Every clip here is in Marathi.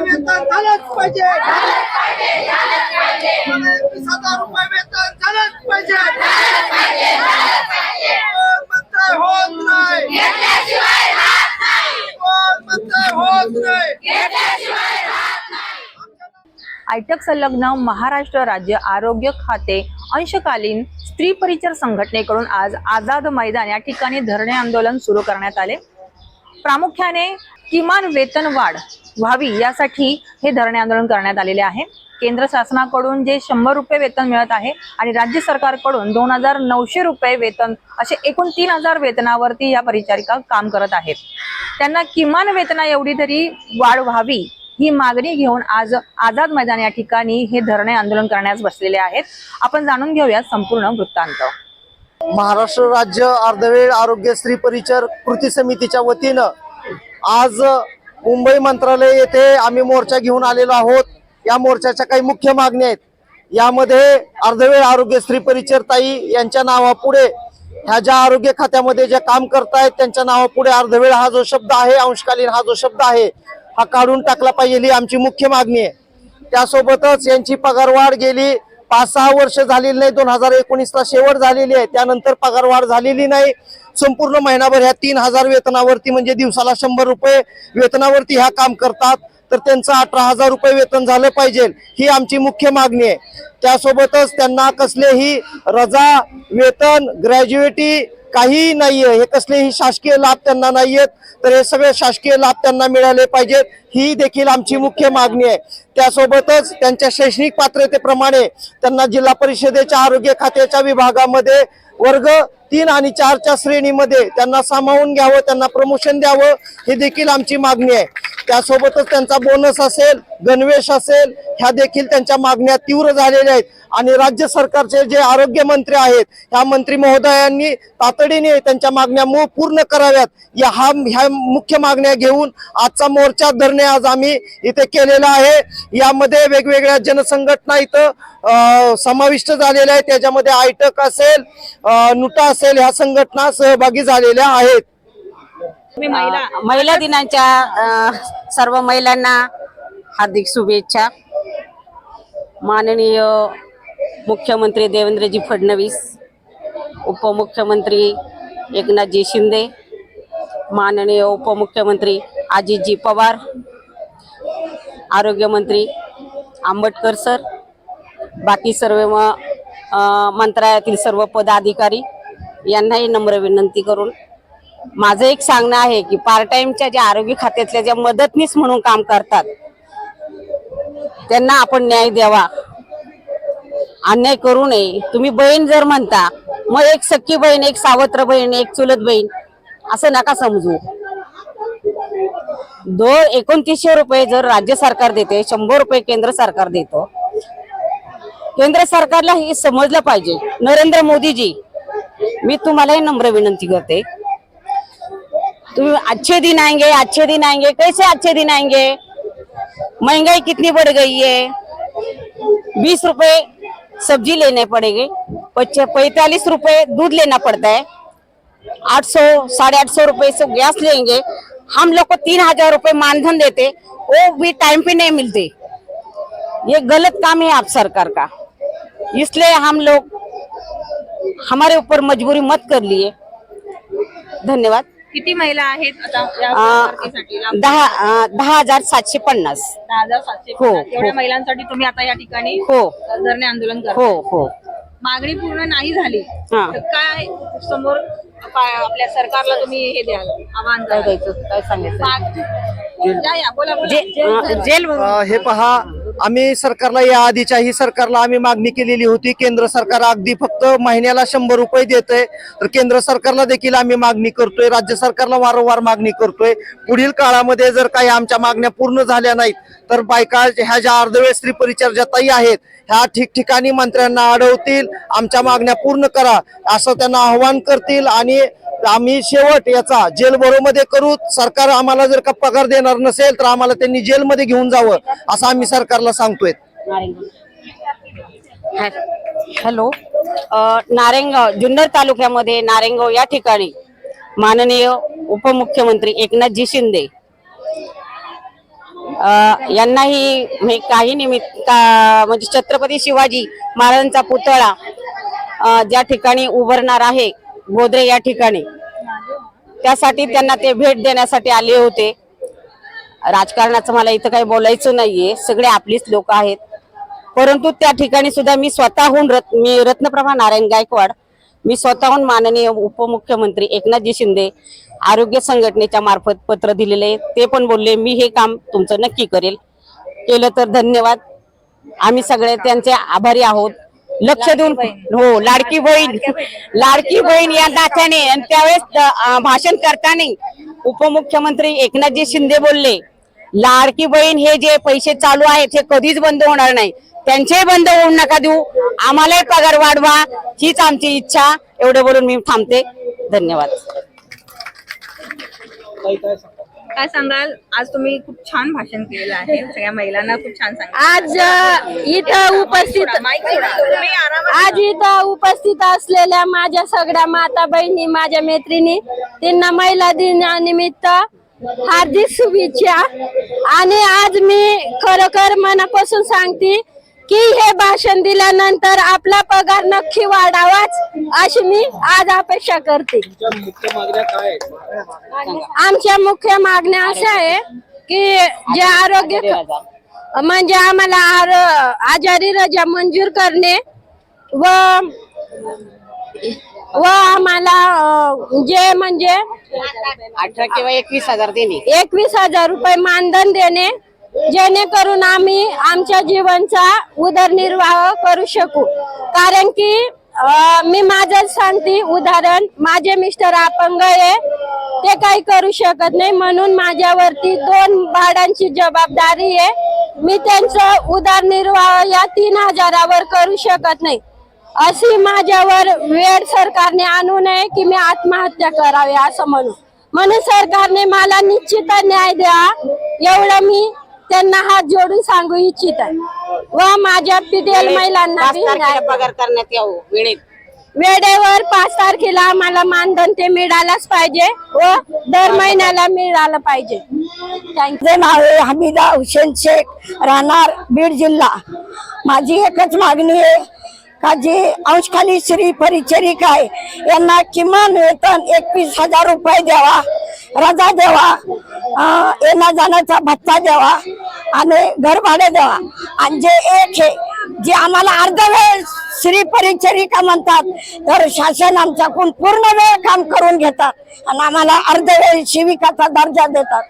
वेतन झालंच पाहिजे मला हजार रुपये वेतन झालंच पाहिजे कोण होत नाही कोण होत नाही आयटक संलग्न महाराष्ट्र राज्य आरोग्य खाते अंशकालीन स्त्री परिचर संघटनेकडून आज आझाद मैदान या ठिकाणी धरणे आंदोलन सुरू करण्यात आले. प्रामुख्याने किमान वेतन वाढ व्हावी यासाठी हे धरणे आंदोलन करण्यात आलेले आहे. केंद्र शासनाकडून जे शंभर रुपये वेतन मिळत आहे आणि राज्य सरकारकडून दोन हजार नऊशे रुपये वेतन असे एकूण तीन हजार वेतनावरती या परिचारिका काम करत आहेत. त्यांना किमान वेतना एवढी तरी वाढ व्हावी ही मागणी घेऊन आज आझाद मैदान या ठिकाणी हे धरणे आंदोलन करण्यास बसलेले आहेत. आपण जाणून घेऊया संपूर्ण वृत्तांत. महाराष्ट्र राज्य अर्धवेळ आरोग्य स्त्री परिचर कृती समितीच्या वतीनं आज मुंबई मंत्रालय येथे आम्ही मोर्चा घेऊन आलेलो आहोत. या मोर्चाच्या काही मुख्य मागण्या आहेत. यामध्ये अर्धवेळ आरोग्य स्त्री परिचर ताई यांच्या नावापुढे ह्या ज्या आरोग्य खात्यामध्ये ज्या काम करतायत त्यांच्या नावापुढे अर्धवेळ हा जो शब्द आहे अंशकालीन हा जो शब्द आहे हा काढून टाकला पाहिजे ही आमची मुख्य मागणी आहे. त्यासोबतच यांची पगारवाढ गेली पाच सहा वर्ष झालेली नाही दोन हजार एकोणीसला शेवट झालेली आहे. त्यानंतर पगारवाढ झालेली नाही. संपूर्ण महिनाभर ह्या तीन हजार वेतनावरती म्हणजे दिवसाला शंभर रुपये वेतनावरती ह्या काम करतात. तर त्यांचं अठरा हजार रुपये वेतन झालं पाहिजे ही आमची मुख्य मागणी आहे. त्यासोबतच त्यांना कसलेही रजा वेतन ग्रॅज्युएटी काहीही नाहीये. हे कसलेही शासकीय लाभ त्यांना नाहीयेत. तर हे सगळे शासकीय लाभ त्यांना मिळाले पाहिजेत ही देखील आमची मुख्य मागणी आहे. त्यासोबतच त्यांच्या शैक्षणिक पात्रतेप्रमाणे त्यांना जिल्हा परिषदेच्या आरोग्य खात्याच्या विभागामध्ये वर्ग तीन आणि चारच्या श्रेणीमध्ये त्यांना सामावून घ्यावं त्यांना प्रमोशन द्यावं ही देखील आमची मागणी आहे. त्यासोबतच त्यांचा बोनस असेल गणवेश असेल ह्या देखील त्यांच्या मागण्या तीव्र झालेल्या आहेत. आणि राज्य सरकारचे जे आरोग्य मंत्री आहेत ह्या मंत्री महोदयांनी तातडीने त्यांच्या मागण्या मू पूर्ण कराव्यात. या हा ह्या मुख्य मागण्या घेऊन आजचा मोर्चा धरणे आज आम्ही इथे केलेला आहे. यामध्ये वेगवेगळ्या जनसंघटना इथं समाविष्ट झालेल्या आहेत. त्याच्यामध्ये आयटक असेल नुटा असेल ह्या संघटना सहभागी झालेल्या आहेत. तुम्ही महिला दिनाच्या सर्व महिलांना हार्दिक शुभेच्छा. माननीय मुख्यमंत्री देवेंद्रजी फडणवीस उपमुख्यमंत्री एकनाथजी शिंदे माननीय उपमुख्यमंत्री अजितजी पवार आरोग्यमंत्री आंबटकर सर बाकी सर्व म- मंत्रालयातील सर्व पदाधिकारी यांनाही नम्र विनंती करून माझं एक सांगणं आहे की पार्ट टाइमच्या ज्या आरोग्य खात्यातल्या ज्या मदतनीस म्हणून काम करतात त्यांना आपण न्याय द्यावा. अन्याय करू नये. तुम्ही बहीण जर म्हणता मग एक सख्खी बहीण एक सावत्र बहीण एक चुलत बहीण असं नका समजू. दो एकोणतीसशे रुपये जर राज्य सरकार देते शंभर रुपये केंद्र सरकार देतो. केंद्र सरकारला हे समजलं पाहिजे. नरेंद्र मोदीजी मी तुम्हालाही नम्र विनंती करते. तुम्ही अच्छे दिन आएंगे अच्छे दिन आएंगे कैसे अच्छे दिन आएंगे महंगाई कितनी बढ़ गई है? बीस रुपए सब्जी लेने पड़ेगी. पैतालीस रुपए दूध लेना पड़ता है. आठ सौ साढ़े आठ सौ रुपए से गैस लेंगे. हम लोग को तीन हजार रुपए मानधन देते वो भी टाइम पे नहीं मिलते. ये गलत काम है आप सरकार का. इसलिए हम लोग हमारे ऊपर मजबूरी मत कर लिए. धन्यवाद. किती महिला आहेत आता या भरतीसाठी? दहा दहा हजार सातशे पन्नास दहा हजार सातशे हो, पन्नास. एवढ्या हो. महिलांसाठी तुम्ही आता या ठिकाणी हो धरणे आंदोलन करा हो हो मागणी पूर्ण नाही झाली हा. तर काय समोर काय आपल्या सरकारला तुम्ही हे द्याल आव्हान द्याल? द्यायचं काय सांगायचं बोला बोला. जे- जेल अ, हे पहा आम्ही सरकारला या आधीच्याही सरकारला आम्ही मागणी केलेली होती. केंद्र सरकार अगदी फक्त महिन्याला शंभर रुपये देतंय. तर केंद्र सरकारला देखील आम्ही मागणी करतोय. राज्य सरकारला वारंवार मागणी करतोय. पुढील काळामध्ये जर काही आमच्या मागण्या पूर्ण झाल्या नाहीत तर बायका ह्या ज्या अर्धवेळ स्त्री परिचर्या आहेत ह्या ठिकठिकाणी मंत्र्यांना अडवतील. आमच्या मागण्या पूर्ण करा असं त्यांना आव्हान करतील. आणि आम्ही शेवट याचा जेल करू. सरकार आम्हाला जर का पगार देणार नसेल तर आम्हाला त्यांनी जेलमध्ये घेऊन जावं असं आम्ही सरकारला सांगतोय. हॅलो. नारेंगाव जुन्नर तालुक्यामध्ये नारेंगाव या ठिकाणी माननीय उपमुख्यमंत्री एकनाथजी शिंदे यांनाही काही निमित्त का- म्हणजे छत्रपती शिवाजी महाराजांचा पुतळा ज्या ठिकाणी उभारणार आहे गोदरे या ठिकाणी. त्यासाठी त्यांना ते भेट देण्यासाठी आले होते. राजकारणाचं मला इथं काही बोलायचं नाहीये. सगळे आपलीच लोक आहेत. परंतु त्या ठिकाणी सुद्धा मी स्वतःहून रत् मी रत्नप्रभा नारायण गायकवाड मी स्वतःहून माननीय उपमुख्यमंत्री एकनाथजी शिंदे आरोग्य संघटनेच्या मार्फत पत्र दिलेले आहे. ते पण बोलले मी हे काम तुमचं नक्की करेल. केलं तर धन्यवाद. आम्ही सगळे त्यांचे आभारी आहोत. लक्ष देऊन हो लाडकी बहीण. लाडकी बहीण. या नात्याने आणि त्यावेळेस भाषण करताना उपमुख्यमंत्री एकनाथजी शिंदे बोलले लाडकी बहीण हे जे पैसे चालू आहेत हे कधीच बंद होणार नाही. त्यांचेही बंद होऊ नका देऊ. आम्हालाही पगार वाढवा. हीच आमची इच्छा. एवढं बोलून मी थांबते. धन्यवाद. काय सांगाल? आज तुम्ही खूप छान भाषण केलेलं आहे. सगळ्या महिलांना खूप छान आज इथं उपस्थित आज इथं उपस्थित असलेल्या माझ्या सगळ्या माता बहिणी माझ्या मैत्रिणी त्यांना महिला दिनानिमित्त हार्दिक शुभेच्छा. आणि आज मी खरोखर मनापासून सांगते की हे भाषण दिल्यानंतर आपला पगार नक्की वाढावाच अशी मी आज अपेक्षा करते. आमच्या मुख्य मागण्या अशा आहे की जे आरोग्य म्हणजे आम्हाला आर- आजारी रजा मंजूर करणे व व आम्हाला जे म्हणजे अठरा किंवा एकवीस हजार देणे. एकवीस हजार रुपये मानधन देणे जेणेकरून आम्ही आमच्या जीवनचा उदरनिर्वाह करू शकू. कारण की मी माझं सांगते उदाहरण माझे मिस्टर अपंग आहे ते काही करू शकत नाही. म्हणून माझ्यावरती दोन बाळांची जबाबदारी आहे. मी त्यांचं उदरनिर्वाह या तीन हजारावर करू शकत नाही. अशी माझ्यावर वेळ सरकारने आणू नये की मी आत्महत्या करावी असं म्हणून म्हणून सरकारने मला निश्चित न्याय द्या. एवढं मी त्यांना हात जोडून सांगू इच्छित आहे. व माझ्या पीटीएल महिलांना पाच तारखेला. पगार करण्यात यावं वेळेत. वेळेवर पाच तारखेला आम्हाला मानधन ते मिळालंच पाहिजे व दर महिन्याला मिळालं पाहिजे. थँक्यू माझे नाव आहे हमीदा हुसेन शेख राहणार बीड जिल्हा. माझी एकच मागणी आहे का जे अंशखाली श्री परिचरिक आहे यांना किमान वेतन एकवीस हजार रुपये द्यावा. रजा द्यावा येण्या जाण्याचा भत्ता द्यावा आणि घर भाडे द्यावा आणि जे एक आहे जे आम्हाला अर्ध वेळ श्री परिचरिका म्हणतात. तर शासन आमच्याकडून पूर्ण वेळ काम करून घेतात आणि आम्हाला अर्ध वेळ शिविकाचा दर्जा देतात.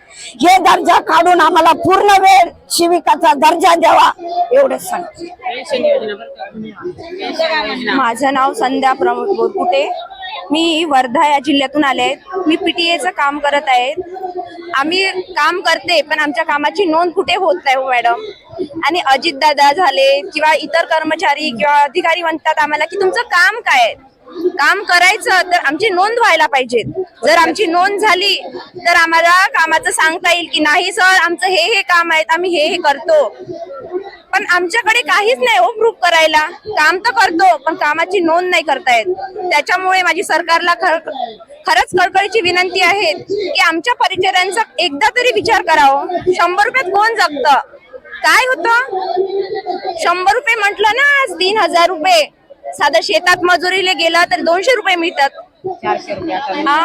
हे दर्जा काढून आम्हाला पूर्ण वेळ शिविकाचा दर्जा द्यावा एवढंच सांगते. माझं नाव संध्या प्रमोद बोरकुटे. मी वर्धा या जिल्ह्यातून आले आहे. मी पीटीएचं काम करत आहे. आम्ही काम करते पण आमच्या कामाची नोंद कुठे होत नाही हो मॅडम. आणि अजितदादा झाले किंवा इतर कर्मचारी किंवा अधिकारी म्हणतात आम्हाला की तुमचं काम काय आहे? काम करायचं तर आमची नोंद व्हायला पाहिजे. जर आमची नोंद झाली तर आम्हाला कामाचं सांगता येईल की नाही सर आमचं हे हे काम आहेत आम्ही हे हे करतो. पण आमच्याकडे काहीच नाही हो प्रूफ करायला. काम तर करतो पण कामाची नोंद नाही करतायत त्याच्यामुळे माझी सरकारला खर खरंच कळकळीची विनंती आहे की आमच्या परिचयांचा एकदा तरी विचार करावं. शंभर रुपयात कोण जगतं? काय होतं? शंभर रुपये म्हटलं ना आज तीन हजार रुपये. साधं शेतात मजुरीला गेलं तर दोनशे रुपये मिळतात. हा.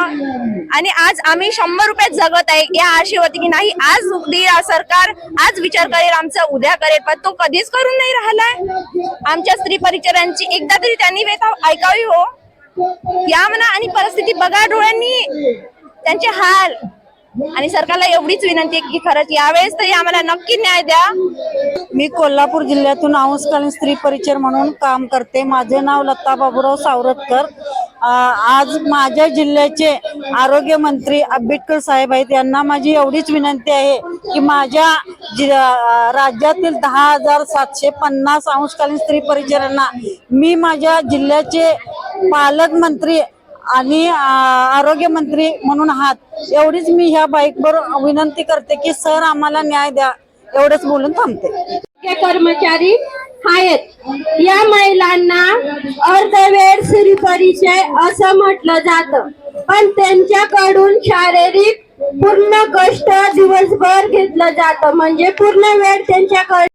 आणि आज आम्ही शंभर रुपयात जगत आहे. या आशेवरती की नाही आज देईल सरकार आज विचार करेल आमचा उद्या करेल पण तो कधीच करून नाही राहिलाय. आमच्या स्त्री परिचरांची एकदा तरी त्यांनी वेता ऐकावी हो. या म्हणा आणि परिस्थिती बघा डोळ्यांनी. त्यांचे हाल. आणि सरकारला एवढीच विनंती आहे की खरंच यावेळेस तरी आम्हाला नक्की न्याय द्या. मी कोल्हापूर जिल्ह्यातून अंशकालीन स्त्री परिचर म्हणून काम करते. माझे नाव लता बाबूराव सावरतकर आज माझ्या जिल्ह्याचे आरोग्य मंत्री आंबेडकर साहेब आहेत. यांना माझी एवढीच विनंती आहे की माझ्या जि- राज्यातील दहा हजार सातशे पन्नास अंशकालीन स्त्री परिचरांना मी माझ्या जिल्ह्याचे पालकमंत्री आणि आरोग्य मंत्री म्हणून आहात. एवढीच मी ह्या बाईकवर विनंती करते की सर आम्हाला न्याय द्या. एवढंच बोलून थांबते. कर्मचारी आहेत. या महिलांना अर्धवेळ श्री परिचय असं म्हटलं जात. पण त्यांच्याकडून शारीरिक पूर्ण कष्ट दिवसभर घेतलं जातं. म्हणजे पूर्ण वेळ त्यांच्याकडे